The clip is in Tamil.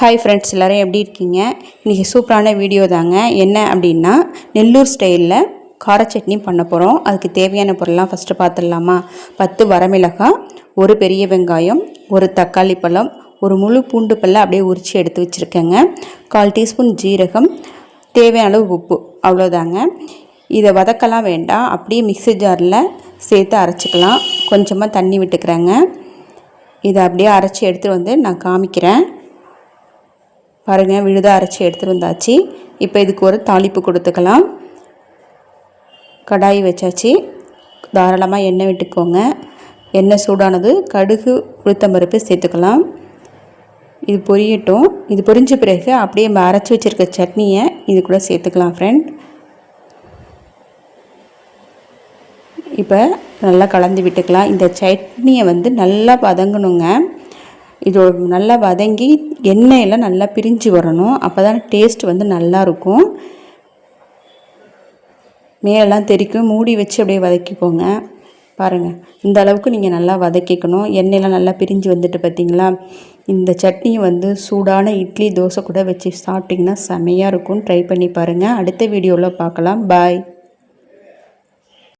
ஹாய் ஃப்ரெண்ட்ஸ் எல்லோரும் எப்படி இருக்கீங்க? இன்றைக்கி சூப்பரான வீடியோ தாங்க. என்ன அப்படின்னா நெல்லூர் ஸ்டைலில் கார சட்னி பண்ண போகிறோம் அதுக்கு தேவையான பொருள்லாம் ஃபஸ்ட்டு பார்த்துடலாமா பத்து வரமிளகாய் ஒரு பெரிய வெங்காயம் ஒரு தக்காளி பழம் ஒரு முழு பூண்டு பல்ல அப்படியே உரித்து எடுத்து வச்சுருக்கேங்க. கால் டீஸ்பூன் ஜீரகம் தேவையான அளவு உப்பு அவ்வளோதாங்க இதை வதக்கலாம் வேண்டாம். அப்படியே மிக்ஸி ஜாரில் சேர்த்து அரைச்சிக்கலாம். கொஞ்சமாக தண்ணி விட்டுக்கிறேங்க. இதை அப்படியே அரைச்சி எடுத்துகிட்டு வந்து நான் காமிக்கிறேன். பாருங்கள் விழுதாக அரைச்சி எடுத்துகிட்டு வந்தாச்சு. இப்போ இதுக்கு ஒரு தாளிப்பு கொடுத்துக்கலாம். கடாய் வச்சாச்சு. தாராளமாக எண்ணெய் விட்டுக்கோங்க. எண்ணெய் சூடானது கடுகு உளுத்தம்பருப்பு சேர்த்துக்கலாம். இது பொரியட்டும். இது பொரிஞ்ச பிறகு அப்படியே நம்ம அரைச்சி வச்சுருக்க சட்னியை இது கூட சேர்த்துக்கலாம் ஃப்ரெண்ட் இப்போ நல்லா கலந்து விட்டுக்கலாம். இந்த சட்னியை வந்து நல்லா பதங்கணுங்க இது நல்லா வதங்கி எண்ணெயில் நல்லா பிரிஞ்சு வரணும். அப்போ தான் டேஸ்ட் வந்து நல்லாயிருக்கும் மேலெல்லாம் தெரிக்கும். மூடி வச்சு அப்படியே வதக்கிக்கோங்க. பாருங்கள் இந்த அளவுக்கு நீங்கள் நல்லா வதக்கிக்கணும். எண்ணெயெலாம் நல்லா பிரிஞ்சு வந்துட்டு பார்த்தீங்களா இந்த சட்னி வந்து சூடான இட்லி தோசை கூட வச்சு சாப்பிட்டிங்கன்னா செமையாக இருக்கும். ட்ரை பண்ணி பாருங்கள் அடுத்த வீடியோவில் பார்க்கலாம். பாய்